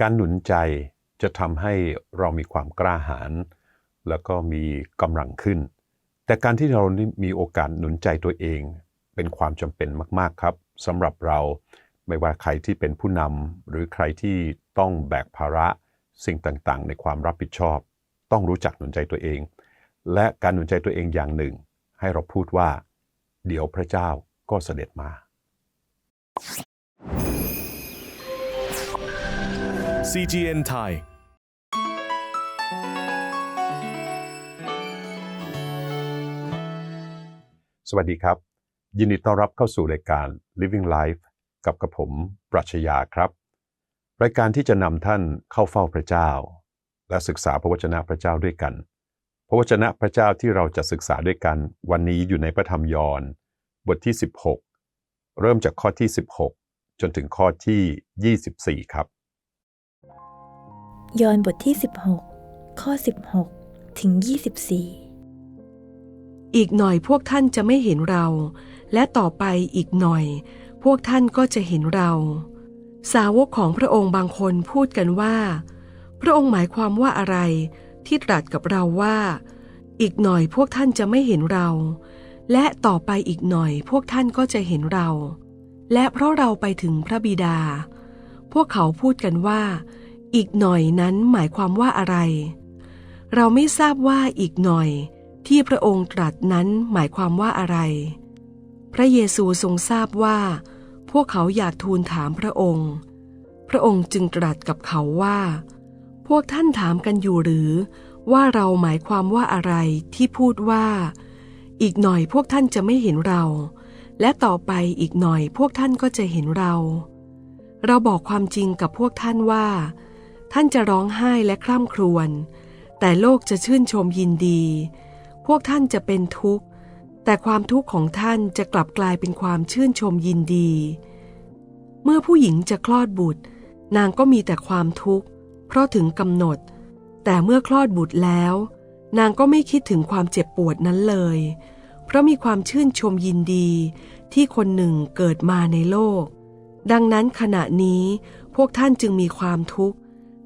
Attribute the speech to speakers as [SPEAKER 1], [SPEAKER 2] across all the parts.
[SPEAKER 1] การหนุนใจจะทำให้เรามีความกล้าหาญแล้วก็มีกำลังขึ้น แต่การที่เรามีโอกาสหนุนใจตัวเอง เป็นความจำเป็นมากๆครับสำหรับเราไม่ว่าใครที่เป็นผู้นำหรือใครที่ต้องแบกภาระสิ่งต่างๆ ในความรับผิดชอบ ต้องรู้จักหนุนใจตัวเอง และการหนุนใจตัวเองอย่างหนึ่ง ให้เราพูดว่า เดี๋ยวพระเจ้าก็เสด็จมา
[SPEAKER 2] CGN Thai
[SPEAKER 1] สวัสดีครับ ยินดีต้อนรับเข้าสู่รายการ Living Life กับกระผมปรัชญาครับ รายการที่จะนำท่านเข้าเฝ้าพระเจ้า และศึกษาพระวจนะพระเจ้าด้วยกัน พระวจนะพระเจ้าที่เราจะศึกษาด้วยกัน วันนี้อยู่ในพระธรรมยอห์นบทที่ 16 เริ่มจากข้อที่ 16 จนถึงข้อที่ 24 ครับ
[SPEAKER 3] ยอห์นบทที่ 16 ข้อ 16 ถึง 24
[SPEAKER 4] อีกหน่อยพวกท่านจะไม่เห็นเรา และต่อไปอีกหน่อย พวกท่านก็จะเห็นเรา สาวกของพระองค์บางคนพูดกันว่า พระองค์หมายความว่าอะไรที่ตรัสกับเราว่า อีกหน่อยพวกท่านจะไม่เห็นเรา และต่อไปอีกหน่อย พวกท่านก็จะเห็นเรา และเพราะเราไปถึงพระบิดา พวกเขาพูดกันว่า อีกหน่อยนั้นหมายความว่าอะไร เราไม่ทราบว่าอีกหน่อยที่พระองค์ตรัสนั้นหมายความว่าอะไร พระเยซูทรงทราบว่า พวกเขาอยากทูลถามพระองค์ พระองค์จึงตรัสกับเขาว่า พวกท่านถามกันอยู่หรือ ว่าเราหมายความว่าอะไรที่พูดว่า อีกหน่อยพวกท่านจะไม่เห็นเรา และต่อไปอีกหน่อยพวกท่านก็จะเห็นเรา เราบอกความจริงกับพวกท่านว่า ท่านจะร้องไห้และคร่ำครวญ แต่โลกจะชื่นชมยินดี พวกท่านจะเป็นทุกข์ แต่ความทุกข์ของท่านจะกลับกลายเป็นความชื่นชมยินดี เมื่อผู้หญิงจะคลอดบุตร นางก็มีแต่ความทุกข์ เพราะถึงกำหนด แต่เมื่อคลอดบุตรแล้ว นางก็ไม่คิดถึงความเจ็บปวดนั้นเลย เพราะมีความชื่นชมยินดีที่คนหนึ่งเกิดมาในโลก ดังนั้นขณะนี้พวกท่านจึงมีความทุกข์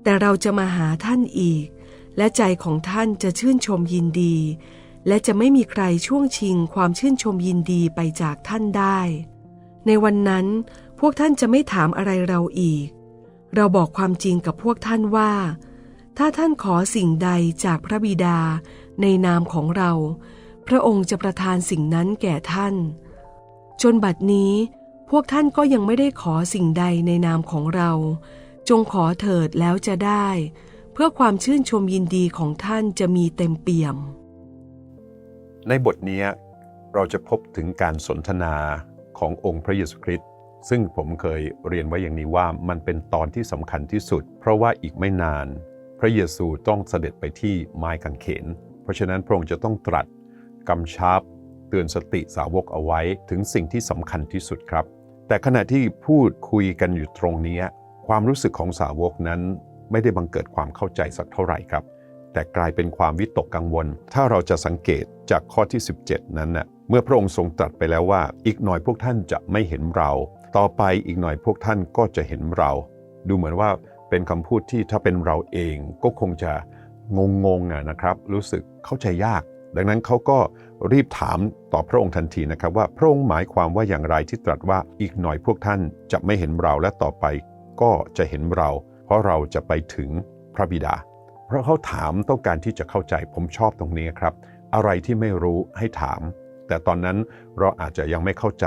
[SPEAKER 4] แต่เราจะมาหาท่านอีก และใจของท่านจะชื่นชมยินดี และจะไม่มีใครช่วงชิงความชื่นชมยินดีไปจากท่านได้ ในวันนั้นพวกท่านจะไม่ถามอะไรเราอีก เราบอกความจริงกับพวกท่านว่า ถ้าท่านขอสิ่งใดจากพระบิดาในนามของเรา พระองค์จะประทานสิ่งนั้นแก่ท่าน จนบัดนี้พวกท่านก็ยังไม่ได้ขอสิ่งใดในนามของเรา จงขอเถิดแล้วจะได้ เพื่อความชื่นชมยินดีของท่านจะมีเต็มเปี่ยม
[SPEAKER 1] ในบทนี้เราจะพบถึงการสนทนาขององค์พระเยซูคริสต์ซึ่งผมเคยเรียนไว้อย่างนี้ว่ามันเป็นตอนที่สำคัญที่สุด เพราะว่าอีกไม่นาน พระเยซูต้องเสด็จไปที่ไม้กางเขน เพราะฉะนั้นพระองค์จะต้องตรัสกำชับเตือนสติสาวกเอาไว้ถึงสิ่งที่สำคัญที่สุดครับ แต่ขณะที่พูดคุยกันอยู่ตรงนี้ ความรู้สึกของสาวกนั้นไม่ได้บังเกิดความเข้าใจสักเท่าไหร่ครับ แต่กลายเป็นความวิตกกังวล ถ้าเราจะสังเกตจากข้อที่ 17 นั้นน่ะเมื่อพระองค์ทรงตรัสไปแล้วว่า อีกหน่อยพวกท่านจะไม่เห็นเรา ต่อไปอีกหน่อยพวกท่านก็จะเห็นเรา ดูเหมือนว่าเป็นคำพูดที่ถ้าเป็นเราเองก็คงจะงงๆนะครับ รู้สึกเข้าใจยาก ดังนั้นเขาก็รีบถามต่อพระองค์ทันทีนะครับ ว่าพระองค์หมายความว่าอย่างไรที่ตรัสว่าอีกหน่อยพวกท่านจะไม่เห็นเราและต่อไป ก็จะเห็นเรา เพราะเราจะไปถึงพระบิดา เพราะเขาถามต้องการที่จะเข้าใจผมชอบตรงนี้ครับ อะไรที่ไม่รู้ให้ถาม แต่ตอนนั้นเราอาจจะยังไม่เข้าใจ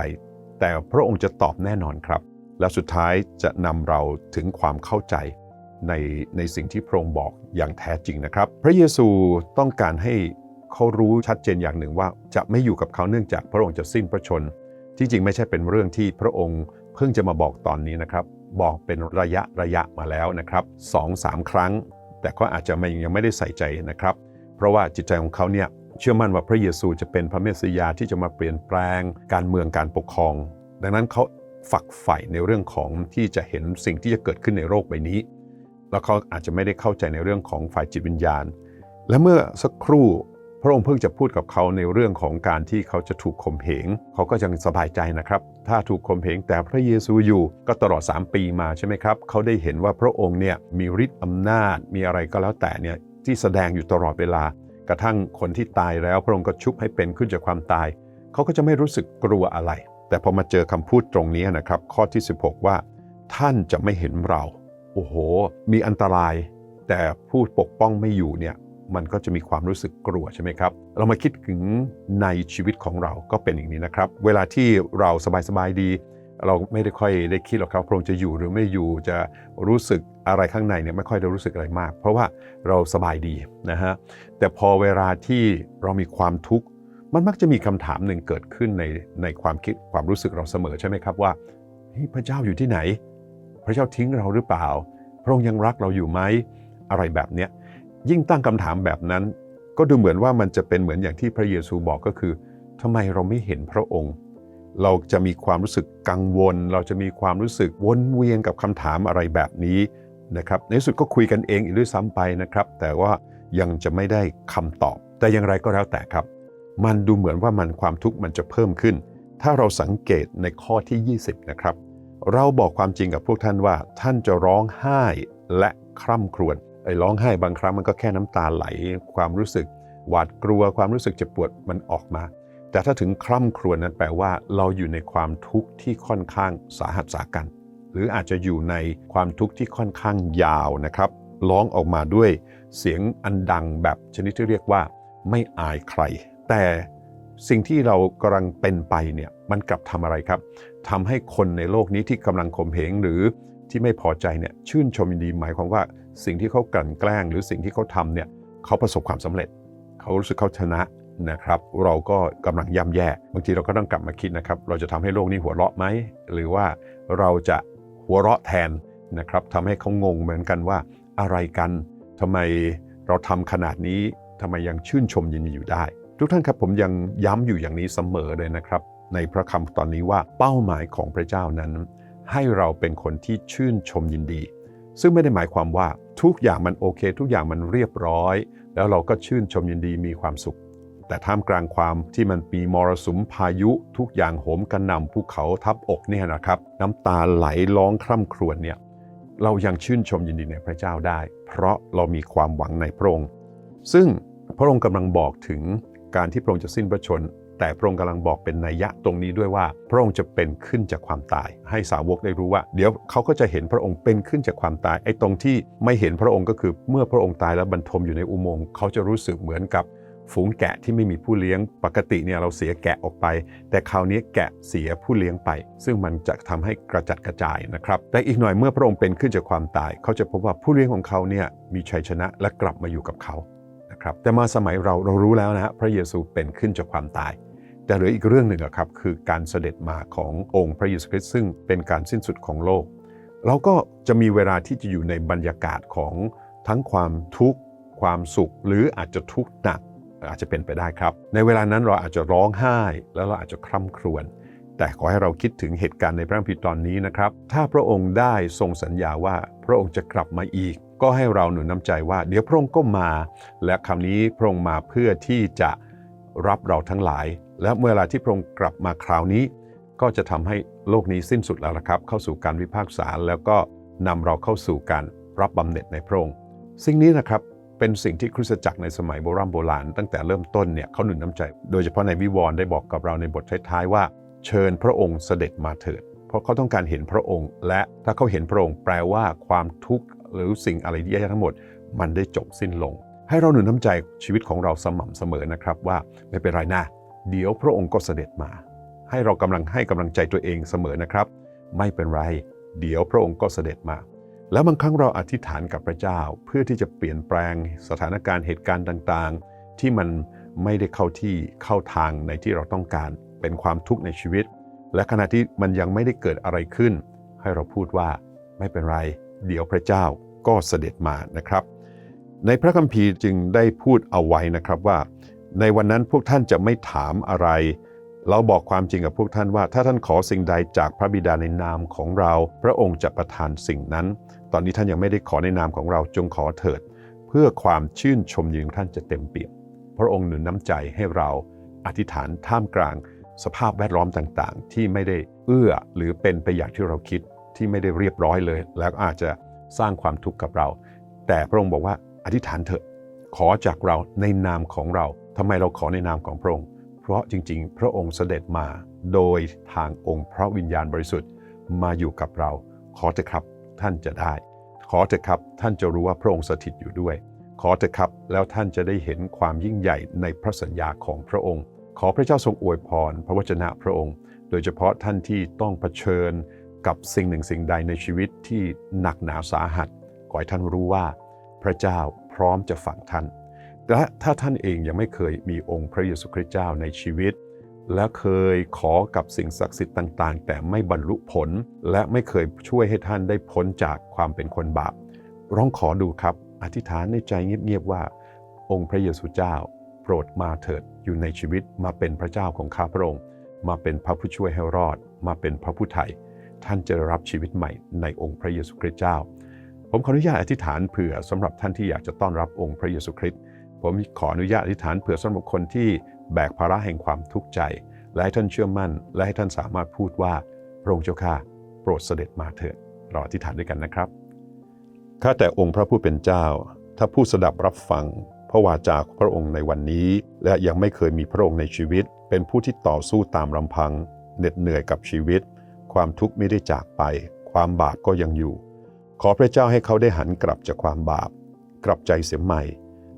[SPEAKER 1] แต่พระองค์จะตอบแน่นอนครับ และสุดท้ายจะนำเราถึงความเข้าใจในในสิ่งที่พระองค์บอกอย่างแท้จริงนะครับ พระเยซูต้องการให้เขารู้ชัดเจนอย่างหนึ่งว่าจะไม่อยู่กับเขาเนื่องจากพระองค์จะสิ้นพระชน ที่จริงไม่ใช่เป็นเรื่องที่พระองค์เพิ่งจะมาบอกตอนนี้นะครับ บอกเป็นระยะระยะมาแล้วนะครับสองสามครั้ง แต่ก็อาจจะไม่ยังไม่ได้ใส่ใจนะครับ เพราะว่าจิตใจของเขาเนี่ยเชื่อมั่นว่าพระเยซูจะเป็นพระเมสสิยาที่จะมาเปลี่ยนแปลงการเมืองการปกครอง ดังนั้นเขาฝักใฝ่ในเรื่องของที่จะเห็นสิ่งที่จะเกิดขึ้นในโลกใบนี้ แล้วเขาอาจจะไม่ได้เข้าใจในเรื่องของฝ่ายจิตวิญญาณ และเมื่อสักครู่ พระองค์เพิ่งจะพูดกับเขาในเรื่องของการที่เขาจะถูกข่มเหงเขาก็ยังสบายใจนะครับ ถ้าถูกข่มเหงแต่พระเยซูอยู่ก็ตลอด 3 ปีมาใช่ไหมครับเขาได้เห็นว่าพระองค์เนี่ยมีฤทธิ์อำนาจ มีอะไรก็แล้วแต่เนี่ยที่แสดงอยู่ตลอดเวลา กระทั่งคนที่ตายแล้วพระองค์ก็ชุบให้เป็นขึ้นจากความตาย เขาก็จะไม่รู้สึกกลัวอะไร แต่พอมาเจอคำพูดตรงนี้นะครับ ข้อที่ 16 ว่า ท่านจะไม่เห็นเรา โอ้โห มีอันตราย แต่ผู้ปกป้องไม่อยู่เนี่ย มันก็จะมีความรู้สึกกลัวใช่ไหมครับ เรามาคิดถึงในชีวิตของเราก็เป็นอย่างนี้นะครับ เวลาที่เราสบายๆดี เราไม่ได้ค่อยได้คิดหรอกครับพระองค์จะอยู่หรือไม่อยู่จะรู้สึกอะไรข้างในเนี่ยไม่ค่อยได้รู้สึกอะไรมาก เพราะว่าเราสบายดีนะฮะแต่พอเวลาที่เรามีความทุกข์มันมักจะมีคำถามหนึ่งเกิดขึ้นในในความคิดความรู้สึกเราเสมอใช่ไหมครับว่าพระเจ้าอยู่ที่ไหน พระเจ้าทิ้งเราหรือเปล่า พระองค์ยังรักเราอยู่ไหมอะไรแบบเนี้ย ยิ่งตั้งคำถามแบบนั้น ก็ดูเหมือนว่ามันจะเป็นเหมือนอย่างที่พระเยซูบอกก็คือทำไมเราไม่เห็นพระองค์ เราจะมีความรู้สึกกังวล เราจะมีความรู้สึกวนเวียนกับคำถามอะไรแบบนี้นะครับในที่สุดก็คุยกันเองอีกด้วยซ้ำไปนะครับ แต่ว่ายังจะไม่ได้คำตอบ แต่อย่างไรก็แล้วแต่ครับ มันดูเหมือนว่ามันความทุกข์มันจะเพิ่มขึ้น ถ้าเราสังเกตในข้อที่ 20 นะครับ เราบอกความจริงกับพวกท่านว่าท่านจะร้องไห้และคร่ำครวญ ไอ้ร้องไห้บางครั้งมันก็แค่น้ำตาไหล ความรู้สึกหวาดกลัว ความรู้สึกเจ็บปวดมันออกมา แต่ถ้าถึงคร่ำครวญนั้นแปลว่า เราอยู่ในความทุกข์ที่ค่อนข้างสาหัสสากัน หรืออาจจะอยู่ในความทุกข์ที่ค่อนข้างยาวนะครับร้องออกมาด้วยเสียงอันดังแบบชนิดที่เรียกว่า ไม่อายใคร แต่สิ่งที่เรากำลังเป็นไปเนี่ยมันกลับทำอะไรครับทำให้คนในโลกนี้ที่กำลังข่มเหงหรือ ที่ไม่พอใจเนี่ยชื่นชมยินดีหมายความว่าสิ่งที่เขากลั่นแกล้ง หรือสิ่งที่เขาทำเนี่ยเขาประสบความสำเร็จ เขารู้สึกเขาชนะนะครับ เราก็กำลังย่ำแย่บางทีเราก็ต้องกลับมาคิดนะครับเราจะทำให้โลกนี้หัวเราะไหมหรือว่าเราจะหัวเราะแทนนะครับทำให้เขางงเหมือนกันว่าอะไรกันทำไมเราทำขนาดนี้ทำไมยังชื่นชมยินดีอยู่ได้ ทุกท่านครับผมยังย้ำอยู่อย่างนี้เสมอเลยนะครับ ในพระคำตอนนี้ว่าเป้าหมายของพระเจ้านั้น ให้เราเป็นคนที่ชื่นชมยินดี ซึ่งไม่ได้หมายความว่าทุกอย่างมันโอเค ทุกอย่างมันเรียบร้อย แล้วเราก็ชื่นชมยินดีมีความสุข แต่ท่ามกลางความที่มันมีมรสุมพายุทุกอย่างโหมกระหน่ำภูเขาทับอกเนี่ยนะครับน้ำตาไหลร้องคร่ำครวญเนี่ยเรายังชื่นชมยินดีในพระเจ้าได้ เพราะเรามีความหวังในพระองค์ซึ่งพระองค์กำลังบอกถึงการที่พระองค์จะสิ้นพระชนม์ แต่พระองค์กำลังบอกเป็นนัยยะตรงนี้ด้วยว่า พระองค์จะเป็นขึ้นจากความตาย ให้สาวกได้รู้ว่า เดี๋ยวเขาก็จะเห็นพระองค์เป็นขึ้นจากความตายไอ้ตรงที่ไม่เห็นพระองค์ก็คือเมื่อพระองค์ตายแล้วบรรทมอยู่ในอุโมงค์เขาจะรู้สึกเหมือนกับฝูงแกะที่ไม่มีผู้เลี้ยงปกติเนี่ยเราเสียแกะออกไป แต่คราวนี้แกะเสียผู้เลี้ยงไป ซึ่งมันจะทำให้กระจัดกระจายนะครับแต่อีกหน่อยเมื่อพระองค์เป็นขึ้นจากความตาย เขาจะพบว่าผู้เลี้ยงของเขาเนี่ยมีชัยชนะและกลับมาอยู่กับเขานะครับแต่มาสมัยเราเรารู้แล้วนะฮะพระเยซูเป็นขึ้นจากความตาย แต่เหลืออีกเรื่องหนึ่งครับคือการเสด็จมาขององค์พระเยซูคริสต์ซึ่งเป็นการสิ้นสุดของโลก เราก็จะมีเวลาที่จะอยู่ในบรรยากาศของทั้งความทุกข์ความสุข หรืออาจจะทุกข์หนักอาจจะเป็นไปได้ครับ ในเวลานั้นเราอาจจะร้องไห้ แล้วเราอาจจะคร่ำครวญแต่ขอให้เราคิดถึงเหตุการณ์ในพระคัมภีร์ตอนนี้นะครับ ถ้าพระองค์ได้ทรงสัญญาว่าพระองค์จะกลับมาอีก ก็ให้เราหนุนน้ำใจว่า เดี๋ยวพระองค์ก็มา และคำนี้พระองค์มาเพื่อที่จะรับเราทั้งหลาย และเมื่อเวลาที่พระองค์กลับมาคราวนี้ ก็จะทำให้โลกนี้สิ้นสุดแล้วละครับ เข้าสู่การวิพากษาแล้วก็นำเราเข้าสู่การรับบำเหน็จในพระองค์ สิ่งนี้นะครับเป็นสิ่งที่คริสตจักรในสมัยโบราณโบราณ ตั้งแต่เริ่มต้นเนี่ยเขาหนุนน้ำใจ โดยเฉพาะในวิวรณ์ได้บอกกับเราในบทท้ายๆว่า เชิญพระองค์เสด็จมาเถิด เพราะเขาต้องการเห็นพระองค์ และถ้าเขาเห็นพระองค์แปลว่าความทุกข์หรือสิ่งอะไรที่แย่ทั้งหมด มันได้จบสิ้นลง ให้เราหนุนน้ำใจชีวิตของเราสม่ำเสมอนะครับว่าไม่เป็นไรนะ เดี๋ยวพระองค์ก็เสด็จมา ให้เรากำลังให้กำลังใจตัวเองเสมอนะครับ ไม่เป็นไร เดี๋ยวพระองค์ก็เสด็จมา แล้วบางครั้งเราอธิษฐานกับพระเจ้าเพื่อที่จะเปลี่ยนแปลงสถานการณ์เหตุการณ์ต่างๆ ที่มันไม่ได้เข้าที่เข้าทางในที่เราต้องการ เป็นความทุกข์ในชีวิต และขณะที่มันยังไม่ได้เกิดอะไรขึ้น ให้เราพูดว่าไม่เป็นไร เดี๋ยวพระเจ้าก็เสด็จมานะครับ ในพระคัมภีร์จึงได้พูดเอาไว้นะครับว่า ในวันนั้นพวกท่านจะไม่ถามอะไร เราบอกความจริงกับพวกท่านว่า ถ้าท่านขอสิ่งใดจากพระบิดาในนามของเรา พระองค์จะประทานสิ่งนั้น ตอนนี้ท่านยังไม่ได้ขอในนามของเราจงขอเถิด เพื่อความชื่นชมยินของท่านจะเต็มเปี่ยมพระองค์หนุนน้ำใจให้เราอธิษฐานท่ามกลาง สภาพแวดล้อมต่างๆ ที่ไม่ได้เอื้อหรือเป็นไปอย่างที่เราคิดที่ไม่ได้เรียบร้อยเลย แล้วอาจจะสร้างความทุกข์กับเรา แต่พระองค์บอกว่าอธิษฐานเถอะขอจากเราในนามของเรา ทำไมเราขอในนามของพระองค์ เพราะจริงๆ พระองค์เสด็จมาโดยทางองค์พระวิญญาณบริสุทธิ์มาอยู่กับเรา ขอเถอะครับท่านจะได้ ขอเถอะครับท่านจะรู้ว่าพระองค์สถิตอยู่ด้วย ขอเถอะครับแล้วท่านจะได้เห็นความยิ่งใหญ่ในพระสัญญาของพระองค์ ขอพระเจ้าทรงอวยพร พระวจนะพระองค์ โดยเฉพาะท่านที่ต้องเผชิญกับสิ่งหนึ่งสิ่งใดในชีวิตที่หนักหนาสาหัส ขอให้ท่านรู้ว่า พระเจ้าพร้อมจะฝังท่าน และถ้าท่านเองยังไม่เคยมีองค์พระเยซูคริสต์เจ้าในชีวิต และเคยขอกับสิ่งศักดิ์สิทธิ์ต่าง ๆ แต่ไม่บรรลุผล และไม่เคยช่วยให้ท่านได้พ้นจากความเป็นคนบาปร้องขอดูครับ อธิษฐานในใจเงียบๆว่า องค์พระเยซูเจ้า โปรดมาเถิดอยู่ในชีวิตมาเป็นพระเจ้าของข้าพระองค์มาเป็นพระผู้ช่วยให้รอด มาเป็นพระผู้ไถ่ท่านจะรับชีวิตใหม่ในองค์พระเยซูคริสต์เจ้า ผมขออนุญาตอธิษฐานเผื่อสำหรับท่านที่อยากจะต้อนรับองค์พระเยซูคริสต์ ผมขออนุญาตอธิษฐานเผื่อสำหรับคนที่แบกภาระแห่งความทุกข์ใจ และให้ท่านเชื่อมั่น และให้ท่านสามารถพูดว่าพระองค์เจ้าข้าโปรดเสด็จมาเถิดเราอธิษฐานด้วยกันนะครับข้าแต่องค์พระผู้เป็นเจ้า ถ้าผู้สดับรับฟัง พระวาจาของพระองค์ในวันนี้ และยังไม่เคยมีพระองค์ในชีวิต เป็นผู้ที่ต่อสู้ตามลำพัง เหน็ดเหนื่อยกับชีวิต ความทุกข์ไม่ได้จากไป ความบาปก็ยังอยู่ ขอพระเจ้าให้เขาได้หันกลับจากความบาป กลับใจเสียใหม่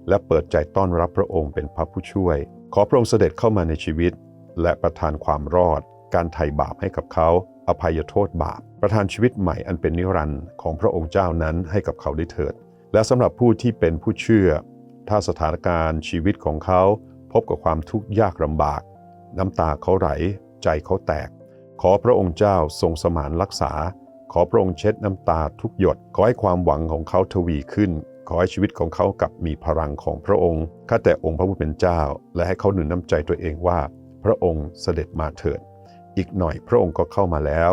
[SPEAKER 1] และเปิดใจต้อนรับพระองค์เป็นพระผู้ช่วย ขอพระองค์เสด็จเข้ามาในชีวิต และประทานความรอด การไถ่บาปให้กับเขา อภัยโทษบาป ประทานชีวิตใหม่อันเป็นนิรันดร์ของพระองค์เจ้านั้นให้กับเขาได้เถิด และสำหรับผู้ที่เป็นผู้เชื่อ ถ้าสถานการณ์ชีวิตของเขา พบกับความทุกข์ยากลำบาก น้ำตาเขาไหล ใจเขาแตก ขอพระองค์เจ้าทรงสมานรักษาขอพระองค์เช็ดน้ำตาทุกหยด ขอให้ความหวังของเขาทวีขึ้น ขอให้ชีวิตของเขากลับมีพลังของพระองค์ข้าแต่องค์พระผู้เป็นเจ้า และให้เขาหนุนน้ำใจตัวเองว่า พระองค์เสด็จมาเถิด อีกหน่อยพระองค์ก็เข้ามาแล้ว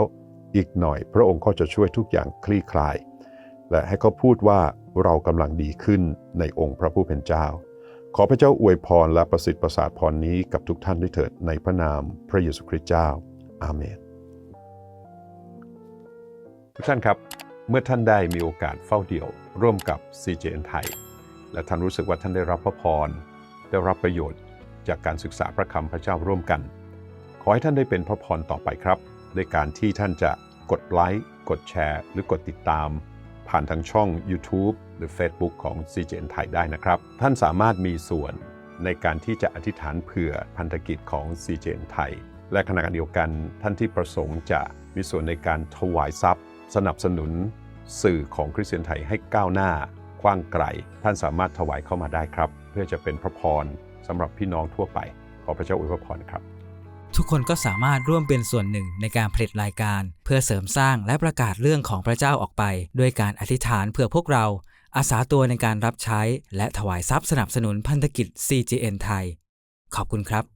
[SPEAKER 1] อีกหน่อยพระองค์ก็จะช่วยทุกอย่างคลี่คลาย และให้เขาพูดว่าเรากำลังดีขึ้นในองค์พระผู้เป็นเจ้า ขอพระเจ้าอวยพรและประสิทธิ์ประสาทพรนี้กับทุกท่านด้วยเถิดในพระนามพระเยซูคริสต์เจ้า อาเมน ทุกท่านครับ เมื่อท่านได้มีโอกาสเฝ้าเดี่ยว ร่วมกับ CJN ไทย และท่านรู้สึกว่าท่านได้รับพระพร ได้รับประโยชน์จากการศึกษาพระคำพระเจ้าร่วมกัน ขอให้ท่านได้เป็นพระพรต่อไปครับด้วยการที่ท่านจะกดไลค์ กดแชร์ หรือกดติดตาม ผ่านทางช่อง YouTube หรือ Facebook ของ CJN ไทยได้นะครับ ท่านสามารถมีส่วนในการที่จะอธิษฐานเผื่อพันธกิจของ CJN ไทย และขณะเดียวกันท่านที่ประสงค์จะมีส่วนในการถวายทรัพย์ สนับสนุนสื่อของคริสเตียนไทยให้ก้าวหน้ากว้างไกล ท่านสามารถถวายเข้ามาได้ครับ เพื่อจะเป็นพระพรสำหรับพี่น้องทั่วไป ขอพระเจ้าอวยพรครับ
[SPEAKER 5] ทุกคนก็สามารถร่วมเป็นส่วนหนึ่งในการผลิตรายการ เพื่อเสริมสร้างและประกาศเรื่องของพระเจ้าออกไป ด้วยการอธิษฐานเพื่อพวกเรา อาสาตัวในการรับใช้ และถวายทรัพย์สนับสนุนพันธกิจ CGN ไทย ขอบคุณครับ